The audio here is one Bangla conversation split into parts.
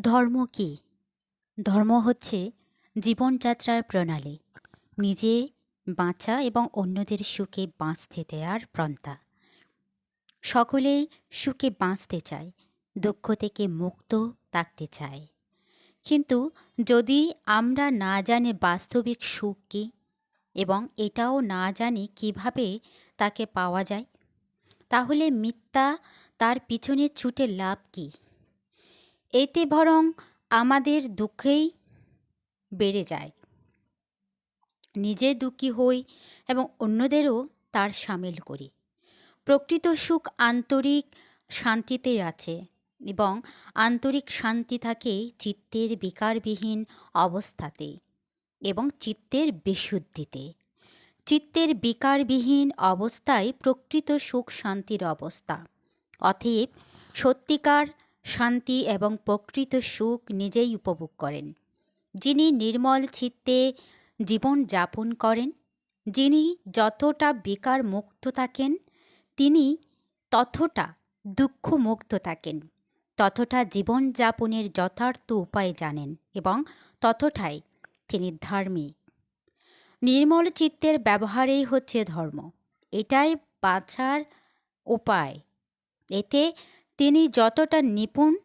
ধর্ম কী? ধর্ম হচ্ছে জীবনযাত্রার প্রণালী। নিজে বাঁচা এবং অন্যদের সুখে বাঁচতে দেওয়ার পন্থা। সকলেই সুখে বাঁচতে চায়, দুঃখ থেকে মুক্ত থাকতে চায়। কিন্তু যদি আমরা না জানি বাস্তবিক সুখ কী এবং এটাও না জানি কীভাবে তাকে পাওয়া যায়, তাহলে মিথ্যা তার পিছনে ছুটে লাভ কী? এতে বরং আমাদের দুঃখেই বেড়ে যায়। নিজে দুঃখী হই এবং অন্যদেরও তার সামিল করি। প্রকৃত সুখ আন্তরিক শান্তিতে আছে এবং আন্তরিক শান্তি থাকে চিত্তের বিকারবিহীন অবস্থাতে এবং চিত্তের বিশুদ্ধিতে। চিত্তের বিকারবিহীন অবস্থায় প্রকৃত সুখ শান্তির অবস্থা। অতএব সত্যিকার শান্তি এবং প্রকৃত সুখ নিজেই উপভোগ করেন। যিনি নির্মল চিত্তে জীবন যাপন করেন, যিনি যতটা বেকার মুক্ত থাকেন, তিনি ততটা দুঃখ মুক্ত থাকেন, ততটা জীবনযাপনের যথার্থ উপায় জানেন এবং ততটাই তিনি ধার্মিক। নির্মল চিত্তের ব্যবহারেই হচ্ছে ধর্ম। এটাই বাঁচার উপায়। এতে তিনি যতটা নিপুণ,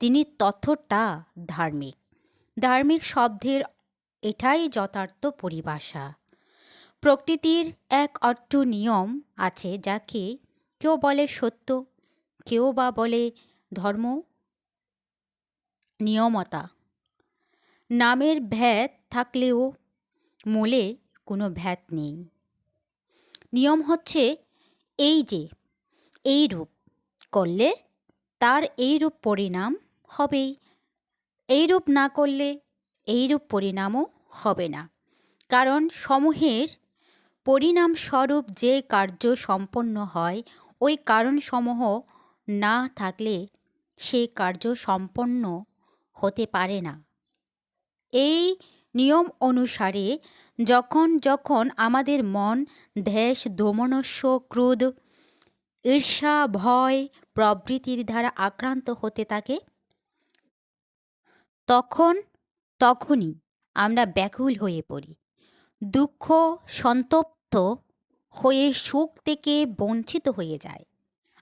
তিনি ততটা ধার্মিক। ধার্মিক শব্দের এটাই যথার্থ পরিভাষা। প্রকৃতির এক অট্ট নিয়ম আছে যাকে কেউ বলে সত্য, কেউ বা বলে ধর্ম, নিয়মতা। নামের ভেদ থাকলেও মূলে কোনো ভেদ নেই। নিয়ম হচ্ছে এই যে, এই রূপ। করলে তার এইরূপ পরিণাম হবেই। এইরূপ না করলে এইরূপ পরিণামও হবে না। কারণ সমূহের পরিণামস্বরূপ যে কার্য সম্পন্ন হয়, ওই কারণসমূহ না থাকলে সে কার্য সম্পন্ন হতে পারে না। এই নিয়ম অনুসারে যখন যখন আমাদের মন দেশ দমনস্য ক্রোধ, ঈর্ষা, ভয় প্রভৃতির দ্বারা আক্রান্ত হতে থাকে। তখন, তখনই আমরা ব্যাকুল হয়ে পড়ি। দুঃখ সন্তপ্ত হয়ে সুখ থেকে বঞ্চিত হয়ে যায়।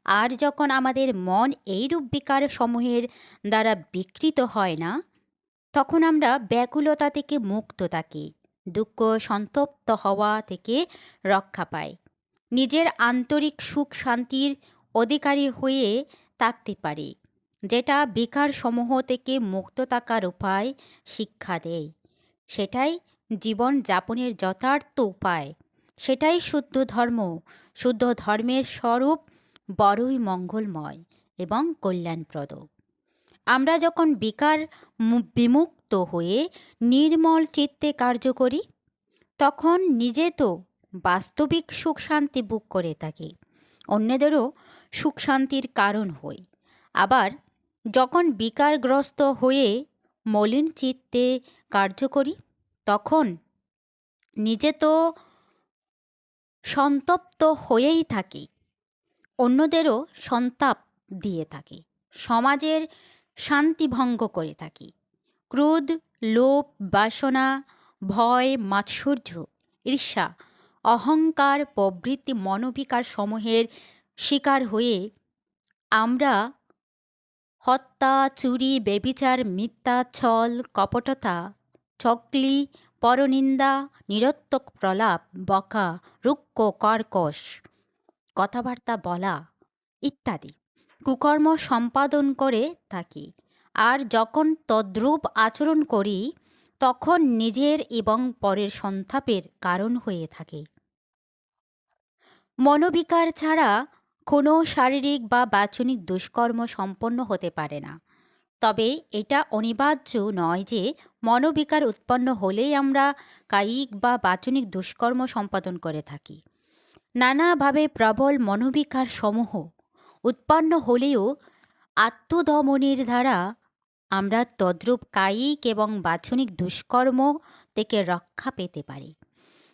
আর যখন আমাদের মন এইরূপ বিকার সমূহের দ্বারা বিকৃত হয় না, তখন আমরা ব্যাকুলতা থেকে মুক্ত থাকি, দুঃখ সন্তপ্ত হওয়া থেকে রক্ষা পাই। নিজের আন্তরিক সুখ শান্তির অধিকারী হয়ে থাকতে পারি, যেটা বিকার সমূহ থেকে মুক্ত থাকার উপায় শিক্ষা দেয়। সেটাই জীবন যাপনের যথার্থ উপায়। সেটাই শুদ্ধ ধর্ম, শুদ্ধ ধর্মের স্বরূপ বড়ই মঙ্গলময় এবং কল্যাণপ্রদ। আমরা যখন বিকার বিমুক্ত হয়ে নির্মল চিত্তে কার্য করি, তখন নিজে তো বাস্তবিক সুখ শান্তি বুক করে থাকি। অন্যদেরও সুখ শান্তির কারণ হই। আবার যখন বিকারগ্রস্ত হয়ে মলিন চিত্তে কার্য করি, তখন নিজে তো সন্তপ্ত হয়েই থাকি, অন্যদেরও সন্তাপ দিয়ে থাকি, সমাজের শান্তিভঙ্গ করে থাকি। ক্রোধ, লোভ, বাসনা, ভয়, মাৎসর্য, ঈর্ষা, অহংকার, প্রভৃতি মনোবিকার সমূহের শিকার হয়ে আমরা হত্যা, চুরি, বেবিচার, মিথ্যা, ছল, কপটতা, চকলি, পরনিন্দা, নিরত্তক প্রলাপ, বকা, রুক্ষ, কর্কশ, কথাবার্তা বলা ইত্যাদি। কুকর্ম সম্পাদন করে থাকি। আর যখন তদ্রূপ আচরণ করি, তখন নিজের এবং পরের সন্তাপের কারণ হয়ে থাকে। মনোবিকার ছাড়া কোনো শারীরিক বা বাচনিক দুষ্কর্ম সম্পন্ন হতে পারে না। তবে এটা অনিবার্য নয় যে মনোবিকার উৎপন্ন হলেই আমরা কায়িক বা বাচনিক দুষ্কর্ম সম্পাদন করে থাকি। নানাভাবে প্রবল মনোবিকার সমূহ উৎপন্ন হলেও আত্মদমনের দ্বারা আমরা তদ্রূপ কায়িক এবং বাচনিক দুষ্কর্ম থেকে রক্ষা পেতে পারি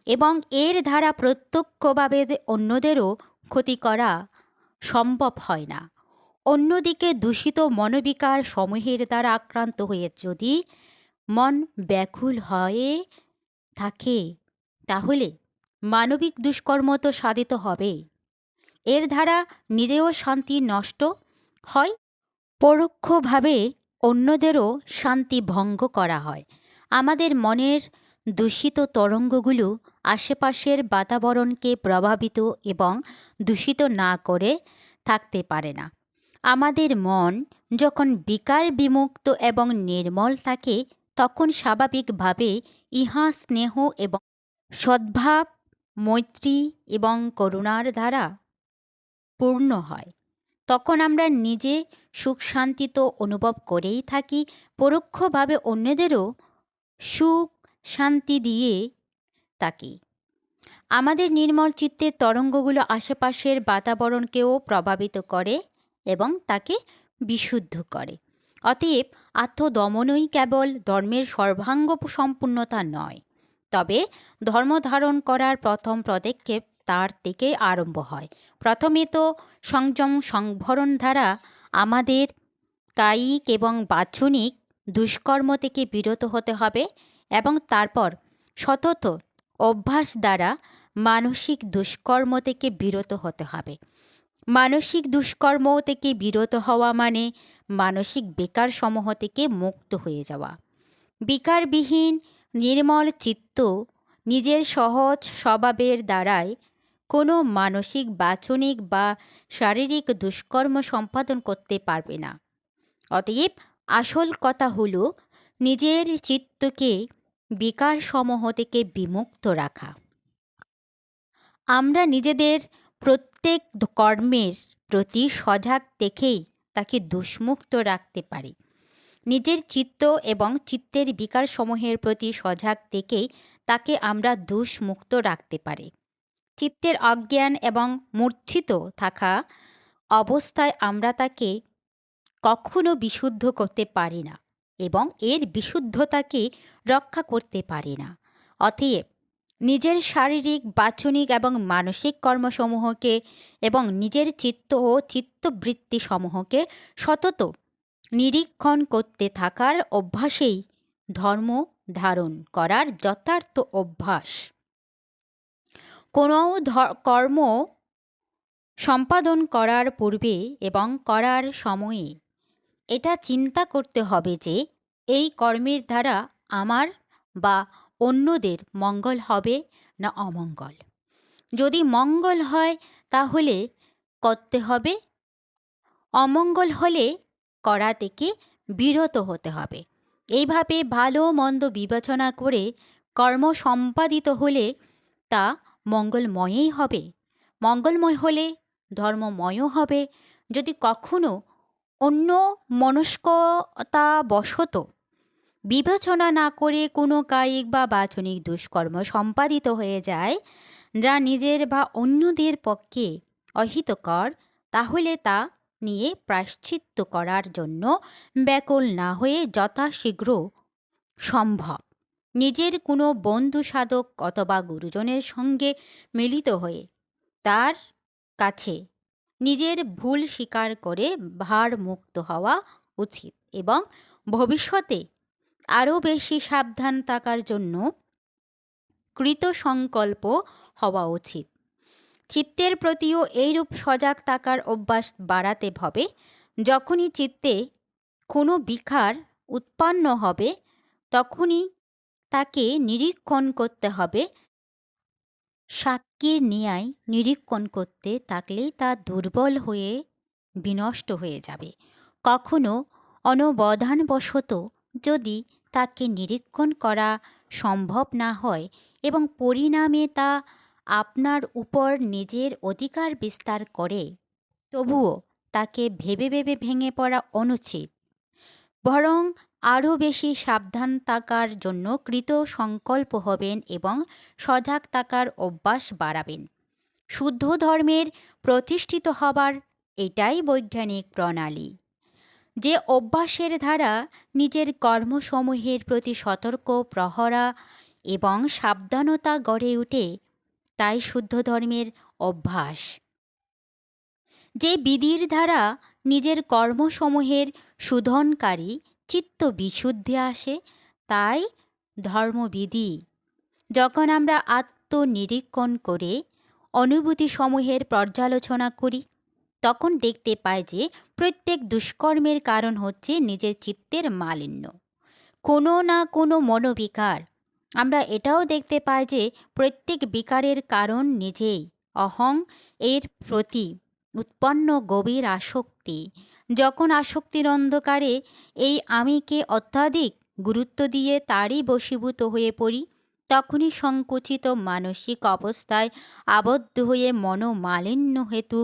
এবং এর দ্বারা প্রত্যক্ষভাবে অন্যদেরও ক্ষতি করা সম্ভব হয় না। অন্যদিকে দূষিত মনোবিকার সমূহের দ্বারা আক্রান্ত হয়ে যদি মন ব্যাকুল হয়ে থাকে, তাহলে মানবিক দুষ্কর্ম তো সাধিত হবে। এর দ্বারা নিজেও শান্তি নষ্ট হয়, পরোক্ষভাবে অন্যদেরও শান্তি ভঙ্গ করা হয়। আমাদের মনের দূষিত তরঙ্গগুলো আশেপাশের বাতাবরণকে প্রভাবিত এবং দূষিত না করে থাকতে পারে না। আমাদের মন যখন বিকার বিমুক্ত এবং নির্মল থাকে, তখন স্বাভাবিকভাবে ইহা স্নেহ এবং সদ্ভাব, মৈত্রী এবং করুণার দ্বারা পূর্ণ হয়। তখন আমরা নিজে সুখ শান্তি তো অনুভব করেই থাকি, পরোক্ষভাবে অন্যদেরও সুখ শান্তি দিয়ে থাকি আমাদের নির্মল চিত্তের তরঙ্গগুলো আশেপাশের বাতাবরণকেও প্রভাবিত করে এবং তাকে বিশুদ্ধ করে। অতএব আত্মদমনই কেবল ধর্মের সর্বাঙ্গ সম্পূর্ণতা নয়, তবে ধর্ম ধারণ করার প্রথম পদক্ষেপ তার থেকে আরম্ভ হয়। প্রথমে তো সংযম সংভরণ দ্বারা আমাদের কায়িক এবং বাচনিক দুষ্কর্ম থেকে বিরত হতে হবে এবং তারপর সতত অভ্যাস দ্বারা মানসিক দুষ্কর্ম থেকে বিরত হতে হবে। মানসিক দুষ্কর্ম থেকে বিরত হওয়া মানে মানসিক বেকার সমূহ থেকে মুক্ত হয়ে যাওয়া। বিকারবিহীন, নির্মল চিত্ত নিজের সহজ স্বভাবের দ্বারাই কোনো মানসিক, বাচনিক বা শারীরিক দুষ্কর্ম সম্পাদন করতে পারবে না। অতএব আসল কথা হলো নিজের চিত্তকে বিকার সমূহ থেকে বিমুক্ত রাখা। আমরা নিজেদের প্রত্যেক কর্মের প্রতি সজাগ দেখেই তাকে দুষ্মুক্ত রাখতে পারি। নিজের চিত্ত এবং চিত্তের বিকারসমূহের প্রতি সজাগ দেখেই তাকে আমরা দুষ্মুক্ত রাখতে পারি। চিত্তের অজ্ঞান এবং মূর্ছিত থাকা অবস্থায় আমরা তাকে কখনো বিশুদ্ধ করতে পারি না। এবং এর বিশুদ্ধতাকে রক্ষা করতে পারি না। অতএব নিজের শারীরিক, বাচনিক এবং মানসিক কর্মসমূহকে এবং নিজের চিত্ত ও চিত্তবৃত্তিসমূহকে সতত নিরীক্ষণ করতে থাকার অভ্যাসেই ধর্ম ধারণ করার যথার্থ অভ্যাস। কোনো কর্ম সম্পাদন করার পূর্বে এবং করার সময়ে এটা চিন্তা করতে হবে যে, এই কর্মের দ্বারা আমার বা অন্যদের মঙ্গল হবে না অমঙ্গল। যদি মঙ্গল হয়, তাহলে করতে হবে। অমঙ্গল হলে করা থেকে বিরত হতে হবে। এইভাবে ভালো মন্দ বিবেচনা করে কর্ম সম্পাদিত হলে তা মঙ্গলময়ই হবে। মঙ্গলময় হলে ধর্মময়ও হবে। যদি কখনো অন্য মনস্কতা বশত বিবেচনা না করে কোনো কায়িক বা বাচনিক দুষ্কর্ম সম্পাদিত হয়ে যায়, যা নিজের বা অন্যদের পক্ষে অহিতকর, তাহলে তা নিয়ে প্রায়শ্চিত্ত করার জন্য ব্যাকুল না হয়ে যথাশীঘ্র সম্ভব। নিজের কোনো বন্ধু সাধক অথবা গুরুজনের সঙ্গে মিলিত হয়ে তার কাছে নিজের ভুল স্বীকার করে ভার মুক্ত হওয়া উচিত এবং ভবিষ্যতে আরও বেশি সাবধান থাকার জন্য কৃত সংকল্প হওয়া উচিত। চিত্তের প্রতিও এইরূপ সজাগ থাকার অভ্যাস বাড়াতে হবে। যখনই চিত্তে কোনো বিকার উৎপন্ন হবে, তখনই তাকে নিরীক্ষণ করতে হবে। সাক্ষীর ন্যায় নিরীক্ষণ করতে থাকলেই তা দুর্বল হয়ে বিনষ্ট হয়ে যাবে। কখনো অনবধানবশত যদি তাকে নিরীক্ষণ করা সম্ভব না হয় এবং পরিণামে তা আপনার উপর নিজের অধিকার বিস্তার করে, তবুও তাকে ভেবে ভেবে ভেঙে পড়া অনুচিত। বরং আরও বেশি সাবধান থাকার জন্য কৃত সংকল্প হবেন এবং সজাগ থাকার অভ্যাস বাড়াবেন। শুদ্ধ ধর্মের প্রতিষ্ঠিত হবার এটাই বৈজ্ঞানিক প্রণালী। যে অভ্যাসের দ্বারা নিজের কর্মসমূহের প্রতি সতর্ক, প্রহরা এবং সাবধানতা গড়ে উঠে, তাই শুদ্ধ ধর্মের অভ্যাস। যে বিধির দ্বারা নিজের কর্মসমূহের শুধনকারী চিত্ত বিশুদ্ধি আসে, তাই ধর্মবিধি। যখন আমরা আত্মনিরীক্ষণ করে অনুভূতিসমূহের পর্যালোচনা করি, তখন দেখতে পাই যে প্রত্যেক দুষ্কর্মের কারণ হচ্ছে নিজের চিত্তের মালিন্য। কোনো না কোনো মনোবিকার। আমরা এটাও দেখতে পাই যে প্রত্যেক বিকারের কারণ নিজেই, অহং এর প্রতি উৎপন্ন গভীর আসক্তি যখন আসক্তির অন্ধকারে এই আমিকে অত্যাধিক গুরুত্ব দিয়ে তারই বশীভূত হয়ে পড়ি, তখনই সংকুচিত মানসিক অবস্থায় আবদ্ধ হয়ে মনোমালিন্য হেতু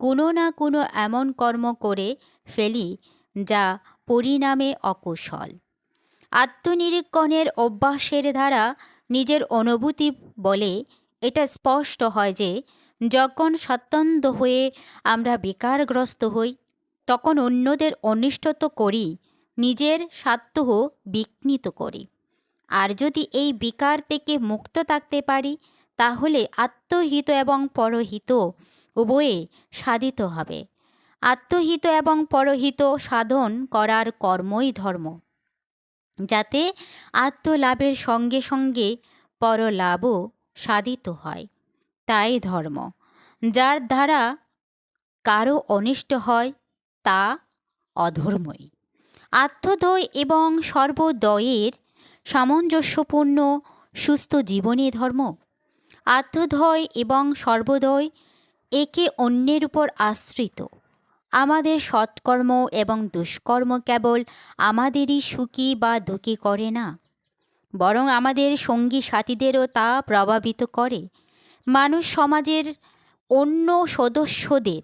কোনো না কোনো এমন কর্ম করে ফেলি, যা পরিণামে অকুশল। আত্মনিরীক্ষণের অভ্যাসের দ্বারা নিজের অনুভূতি বলে এটা স্পষ্ট হয় যে, যখন সত্যন্ত হয়ে আমরা বেকারগ্রস্ত হই তখন অন্যদের অনিষ্ট তো করি, নিজের স্বার্থ বিঘ্নিত করি। আর যদি এই বিকার থেকে মুক্ত থাকতে পারি, তাহলে আত্মহিত এবং পরহিত উভয়ে সাধিত হবে। আত্মহিত এবং পরহিত সাধন করার কর্মই ধর্ম। যাতে আত্মলাভের সঙ্গে সঙ্গে পরলাভও সাধিত হয়, তাই ধর্ম। যার দ্বারা কারও অনিষ্ট হয় তা অধর্মই। আত্মদয় এবং সর্বদয়ের সামঞ্জস্যপূর্ণ সুস্থ জীবনী ধর্ম। আত্মধয় এবং সর্বদয় একে অন্যের উপর আশ্রিত। আমাদের সৎকর্ম এবং দুষ্কর্ম কেবল আমাদেরই সুখী বা দুঃখী করে না, বরং আমাদের সঙ্গী সাথীদেরও তা প্রভাবিত করে। মানুষ সমাজের অন্য সদস্যদের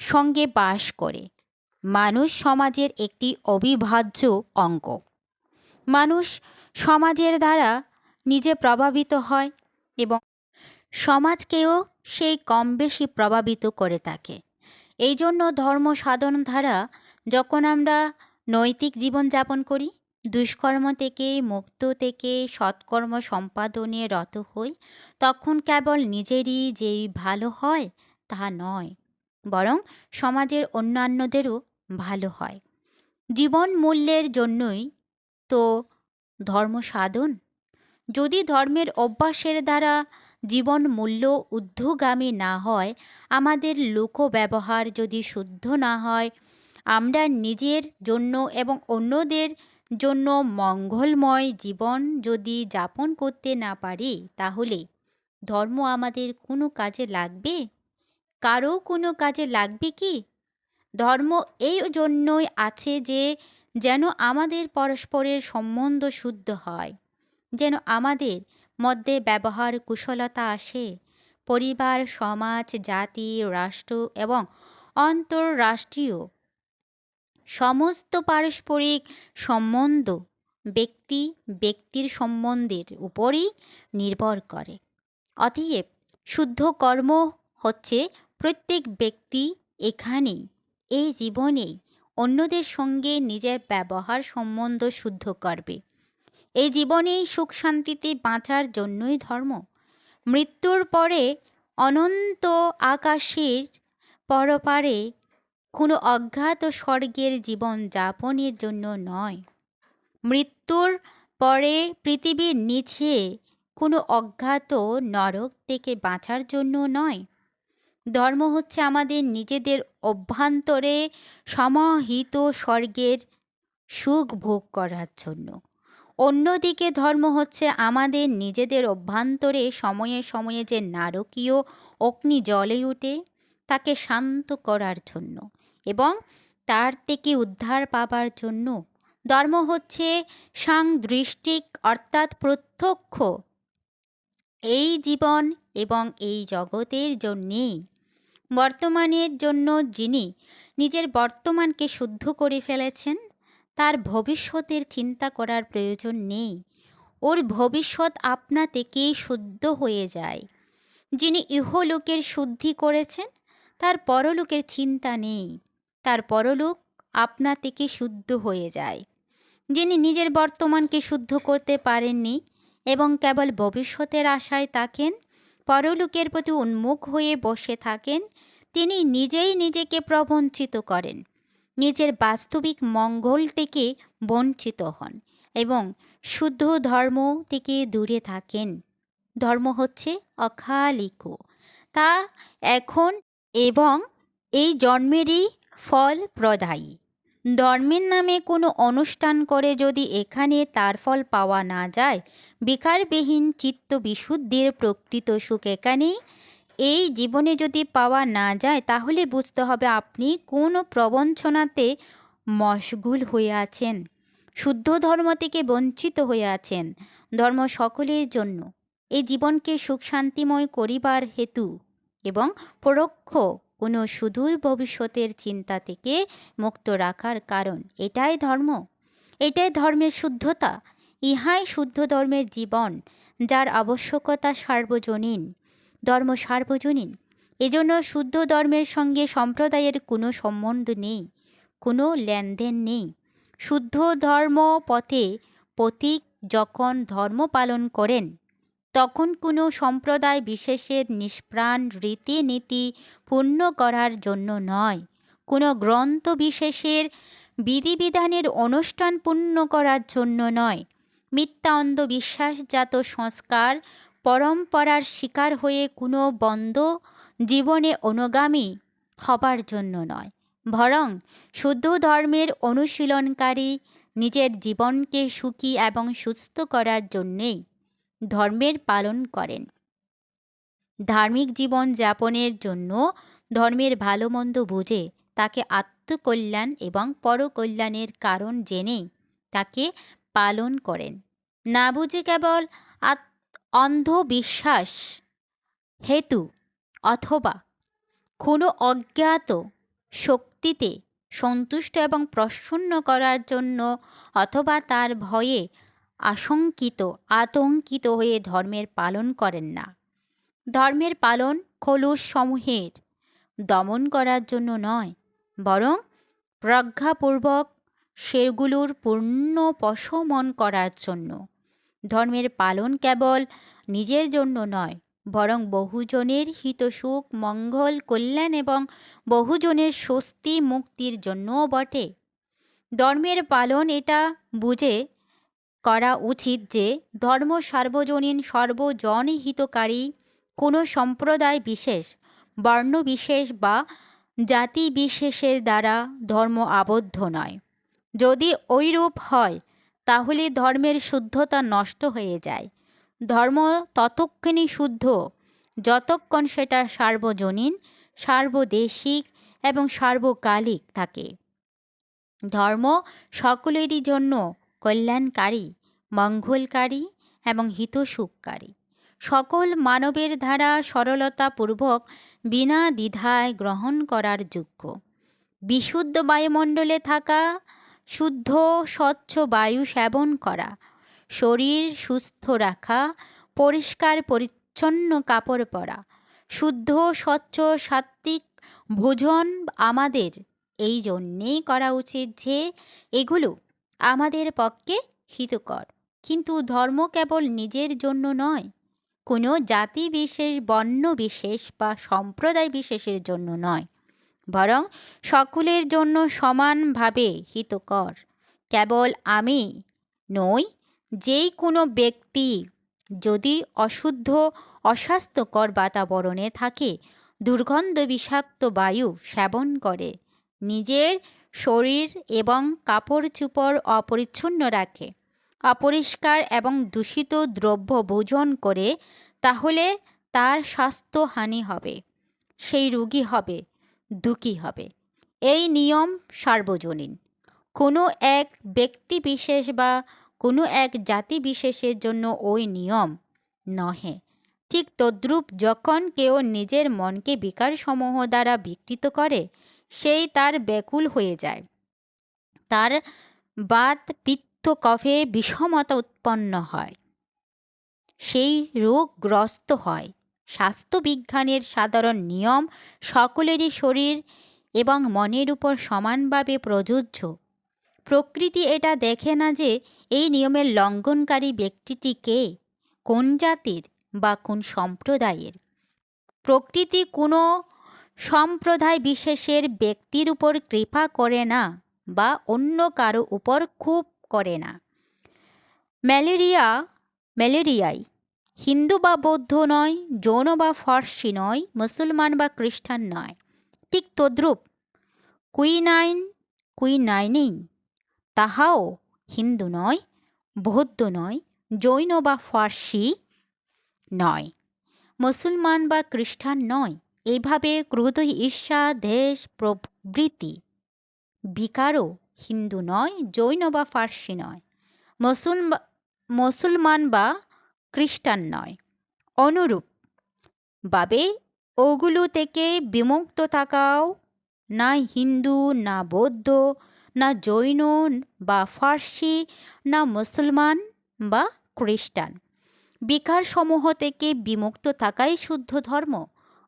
সঙ্গে বাস করে। মানুষ সমাজের একটি অবিভাজ্য অঙ্গ। মানুষ সমাজের দ্বারা নিজে প্রভাবিত হয় এবং সমাজকেও সেই কম বেশি প্রভাবিত করে থাকে। এই জন্য ধর্ম সাধন ধারা যখন আমরা নৈতিক জীবনযাপন করি, দুষ্কর্ম থেকে মুক্ত থেকে সৎকর্ম সম্পাদনে রত হই, তখন কেবল নিজেরই যেই ভালো হয় তা নয়। বরং সমাজের অন্যান্যদেরও ভালো হয়। জীবন মূল্যের জন্যই তো ধর্ম সাধন। যদি ধর্মের অভ্যাসের দ্বারা জীবন মূল্য ঊর্ধ্বগামী না হয়, আমাদের লোক ব্যবহার যদি শুদ্ধ না হয়, আমরা নিজের জন্য এবং অন্যদের জন্য মঙ্গলময় জীবন যদি যাপন করতে না পারি, তাহলে ধর্ম আমাদের কোনো কাজে লাগবে? কারও কোনো কাজে লাগবে কি? ধর্ম এই জন্যই আছে যে, যেন আমাদের পরস্পরের সম্বন্ধ শুদ্ধ হয়, যেন আমাদের মধ্যে ব্যবহার কুশলতা আসে। পরিবার, সমাজ, জাতি, রাষ্ট্র এবং আন্তঃরাষ্ট্রীয় সমস্ত পারস্পরিক সম্বন্ধ ব্যক্তি, ব্যক্তির সম্বন্ধের উপরই নির্ভর করে। অতএব, শুদ্ধ কর্ম হচ্ছে প্রত্যেক ব্যক্তি এখানেই, এই জীবনেই অন্যদের সঙ্গে নিজের ব্যবহার সম্বন্ধ শুদ্ধ করবে। এই জীবনেই সুখ শান্তিতে বাঁচার জন্যই ধর্ম। মৃত্যুর পরে অনন্ত আকাশের পরপারে কোনো অজ্ঞাত স্বর্গের জীবন যাপনের জন্য নয়। মৃত্যুর পরে পৃথিবীর নিচে কোনো অজ্ঞাত নরক থেকে বাঁচার জন্য নয়। ধর্ম হচ্ছে আমাদের নিজেদের অভ্যন্তরে সমাহিত স্বর্গের সুখ ভোগ করার জন্য। অন্যদিকে ধর্ম হচ্ছে আমাদের নিজেদের অভ্যন্তরে সময়ে সময়ে যে নারকীয় অগ্নি জলে উঠে, তাকে শান্ত করার জন্য এবং তার থেকে উদ্ধার পাবার জন্য। ধর্ম হচ্ছে সাংদৃষ্টিক অর্থাৎ প্রত্যক্ষ। এই জীবন এবং এই জগতের জন্যেই। বর্তমানের জন্য যিনি নিজের বর্তমানকে শুদ্ধ করে ফেলেছেন, তার ভবিষ্যতের চিন্তা করার প্রয়োজন নেই। ওর ভবিষ্যৎ আপনা থেকেই শুদ্ধ হয়ে যায়। যিনি ইহলোকের শুদ্ধি করেছেন, তার পরলোকের চিন্তা নেই। তার পরলোক আপনা থেকে শুদ্ধ হয়ে যায়। যিনি নিজের বর্তমানকে শুদ্ধ করতে পারেননি এবং কেবল ভবিষ্যতের আশায় থাকেন পরলোকের প্রতি উন্মুখ হয়ে বসে থাকেন, তিনি নিজেই নিজেকে প্রবঞ্চিত করেন। নিজের বাস্তবিক মঙ্গল থেকে বঞ্চিত হন এবং শুদ্ধ ধর্ম থেকে দূরে থাকেন। ধর্ম হচ্ছে অখালিক। তা এখন এবং এই জন্মেরই ফল প্রদায়ী। ধর্মের নামে কোনো অনুষ্ঠান করে যদি এখানে তার ফল পাওয়া না যায়, বিকারবিহীন চিত্ত বিশুদ্ধির প্রকৃত সুখ এখানেই। এই জীবনে যদি পাওয়া না যায়, তাহলে বুঝতে হবে আপনি কোন প্রবঞ্চনাতে মশগুল হয়ে আছেন, শুদ্ধ ধর্ম থেকে বঞ্চিত হয়ে আছেন, ধর্ম সকলের জন্য। এই জীবনকে সুখ শান্তিময় করিবার হেতু এবং পরোক্ষ কোনো সুদূর ভবিষ্যতের চিন্তা থেকে মুক্ত রাখার কারণ। এটাই ধর্ম। এটাই ধর্মের শুদ্ধতা। ইহাই শুদ্ধ ধর্মের জীবন, যার আবশ্যকতা সার্বজনীন, ধর্ম সার্বজনীন। এজন্য শুদ্ধ ধর্মের সঙ্গে সম্প্রদায়ের কোনো সম্বন্ধ নেই, কোনো লেনদেন নেই। শুদ্ধ ধর্ম পথে পথিক যখন ধর্ম পালন করেন তখন কোনো সম্প্রদায় বিশেষের নিষ্প্রাণ রীতিনীতি পূর্ণ করার জন্য নয়। কোনো গ্রন্থ বিশেষের বিধিবিধানের অনুষ্ঠান পূর্ণ করার জন্য নয়। মিথ্যা অন্ধবিশ্বাসজাত সংস্কার পরম্পরার শিকার হয়ে কোনো বন্ধ জীবনে অনুগামী হবার জন্য নয়। বরং শুদ্ধ ধর্মের অনুশীলনকারী নিজের জীবনকে সুখী এবং সুস্থ করার জন্যেই ধর্মের পালন করেন। ধার্মিক জীবন যাপনের জন্য ধর্মের ভালো মন্দ বুঝে, তাকে আত্মকল্যাণ এবং পরকল্যাণের কারণ জেনেই তাকে পালন করেন। না বুঝে কেবল অন্ধবিশ্বাস, হেতু অথবা কোনো অজ্ঞাত শক্তিতে সন্তুষ্ট এবং প্রসন্ন করার জন্য অথবা তার ভয়ে আশঙ্কিত, আতঙ্কিত হয়ে ধর্মের পালন করেন না। ধর্মের পালন খোলস সমূহের দমন করার জন্য নয়, বরং প্রজ্ঞাপূর্বক সেগুলোর পূর্ণ পশমন করার জন্য। ধর্মের পালন কেবল নিজের জন্য নয়, বরং বহুজনের হিতসুখ, মঙ্গল, কল্যাণ এবং বহুজনের স্বস্তি, মুক্তির জন্যও বটে। ধর্মের পালন এটা বুঝে করা উচিত যে ধর্ম সার্বজনীন, সর্বজনহিতকারী, কোনো সম্প্রদায় বিশেষ, বর্ণ বিশেষ বা জাতি বিশেষের দ্বারা ধর্ম আবদ্ধ নয়। যদি ওইরূপ হয়, তাহলে ধর্মের শুদ্ধতা নষ্ট হয়ে যায়। ধর্ম ততক্ষণই শুদ্ধ, যতক্ষণ সেটা সার্বজনীন, সার্বদেশিক এবং সার্বকালিক থাকে। ধর্ম সকলেরই জন্য কল্যাণকারী, মঙ্গলকারী এবং হিতসুখকারী। সকল মানবের ধারা সরলতাপূর্বক বিনা দ্বিধায় গ্রহণ করার যোগ্য। বিশুদ্ধ বায়ুমণ্ডলে থাকা, শুদ্ধ, স্বচ্ছ বায়ু সেবন করা, শরীর সুস্থ রাখা, পরিষ্কার পরিচ্ছন্ন কাপড় পরা, শুদ্ধ, স্বচ্ছ, সাত্ত্বিক ভোজন আমাদের, এই জন্যেই করা উচিত যে এগুলো আমাদের পক্ষে হিতকর। কিন্তু ধর্ম কেবল নিজের জন্য নয়, কোনো জাতি বিশেষ, বর্ণ বিশেষ বা সম্প্রদায় বিশেষের জন্য নয়, বরং সকলের জন্য সমানভাবে হিতকর। কেবল আমি নই, যেই কোনো ব্যক্তি যদি অশুদ্ধ, অস্বাস্থ্যকর বাতাবরণে থাকে, দুর্গন্ধ বিষাক্ত বায়ু সেবন করে, নিজের শরীর এবং কাপড় চুপড় অপরিচ্ছন্ন রাখে। অপরিষ্কার এবং দূষিত দ্রব্য ভোজন করে, তাহলে তার স্বাস্থ্যহানি হবে, সেই রুগী হবে, দুঃখী হবে। এই নিয়ম সার্বজনীন। কোনো এক ব্যক্তি বিশেষ বা কোনো এক জাতি বিশেষের জন্য ওই নিয়ম নহে। ঠিক তদ্রূপ যখন কেউ নিজের মনকে বিকারসমূহ দ্বারা বিকৃত করে সেই তার ব্যাকুল হয়ে যায়। তার বাত পিত্ত কফে বিষমতা উৎপন্ন হয়। সেই রোগগ্রস্ত হয়। স্বাস্থ্যবিজ্ঞানের সাধারণ নিয়ম সকলেরই শরীর এবং মনের উপর সমানভাবে প্রযোজ্য। প্রকৃতি এটা দেখে না যে এই নিয়মের লঙ্ঘনকারী ব্যক্তিটি কে, কোন জাতির বা কোন সম্প্রদায়ের। প্রকৃতি কোনো সম্প্রদায় বিশেষের ব্যক্তির উপর কৃপা করে না বা অন্য কারও উপর খুব করে না। ম্যালেরিয়া, ম্যালেরিয়াই। হিন্দু বা বৌদ্ধ নয়, জৈন বা ফর্সি নয়, মুসলমান বা খ্রিস্টান নয়। ঠিক তদ্রূপ। কুইনাইন কুইনাইনেই তাহাও হিন্দু নয়, বৌদ্ধ নয়, জৈন বা ফার্সি নয়, মুসলমান বা খ্রিস্টান নয়। এইভাবে ক্রোধ ঈর্ষা, দেশ প্রবৃত্তি বিকারও হিন্দু নয়, জৈন বা ফার্সি নয়। মুসলমা, মুসলমান বা খ্রিস্টান নয়। অনুরূপ। বাবে ওগুলো থেকে বিমুক্ত থাকাও না হিন্দু, না বৌদ্ধ, না জৈন, বা ফার্সি, না মুসলমান বা খ্রিস্টান। বিকারসমূহ থেকে বিমুক্ত থাকাই শুদ্ধ ধর্ম।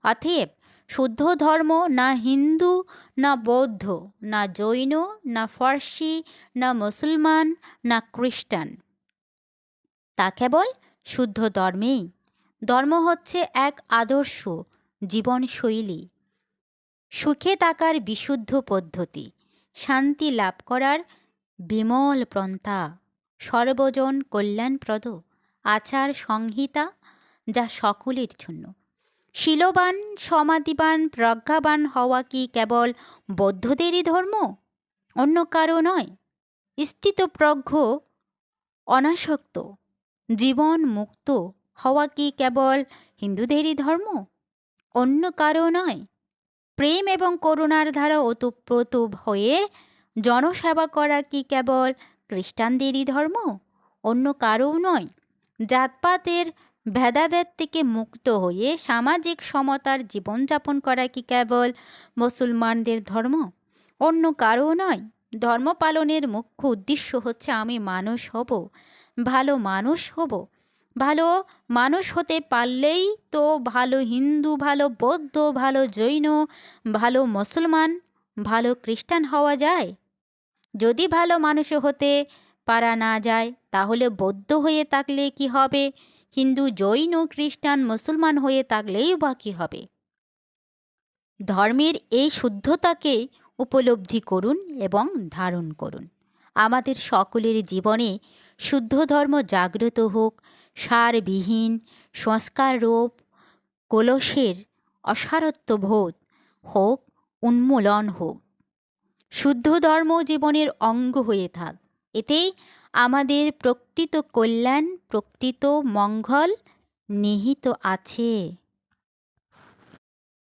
অতএব শুদ্ধ ধর্ম না হিন্দু, না বৌদ্ধ, না জৈন, না ফার্সি, না মুসলমান, না খ্রিস্টান। তা কেবল শুদ্ধ ধর্মেই। ধর্ম হচ্ছে এক আদর্শ জীবনশৈলী। সুখে থাকার বিশুদ্ধ পদ্ধতি, শান্তি লাভ করার বিমল প্রন্থা সর্বজন কল্যাণপ্রদ আচার সংহিতা যা সকলের জন্য। শিলবান, সমাধিবান, প্রজ্ঞাবান হওয়া কি কেবল বৌদ্ধদেরই ধর্ম? অন্য কারও নয়। স্থিতপ্রজ্ঞ অনাসক্ত, জীবন মুক্ত হওয়া কি কেবল হিন্দুদেরই ধর্ম? অন্য কারও নয়। প্রেম এবং করুণার ধারা ওতপ্রোত হয়ে জনসেবা করা কি কেবল খ্রিস্টানদেরই ধর্ম? অন্য কারও নয়। জাতপাতের ভেদাভেদ থেকে মুক্ত হয়ে সামাজিক সমতার জীবনযাপন করা কি কেবল মুসলমানদের ধর্ম? অন্য কারও নয়। ধর্ম পালনের মুখ্য উদ্দেশ্য হচ্ছে, আমি মানুষ হব, ভালো মানুষ হব। ভালো মানুষ হতে পারলেই তো ভালো হিন্দু, ভালো বৌদ্ধ, ভালো জৈন, ভালো মুসলমান, ভালো খ্রিস্টান হওয়া যায়। যদি ভালো মানুষ হতে পারা না যায়, তাহলে বৌদ্ধ হয়ে থাকলে কি হবে? হিন্দু, জৈন, খ্রিস্টান, মুসলমান হয়ে থাকলেই বা কী হবে। ধর্মের এই শুদ্ধতাকে উপলব্ধি করুন এবং ধারণ করুন। আমাদের সকলের জীবনে শুদ্ধ ধর্ম জাগ্রত হোক, সারবিহীন সংস্কাররূপ কলসের অসারত্ববোধ হোক, উন্মূলন হোক। শুদ্ধ ধর্ম জীবনের অঙ্গ হয়ে থাক। এতেই আমাদের প্রকৃত কল্যাণ প্রকৃত মঙ্গল নিহিত আছে।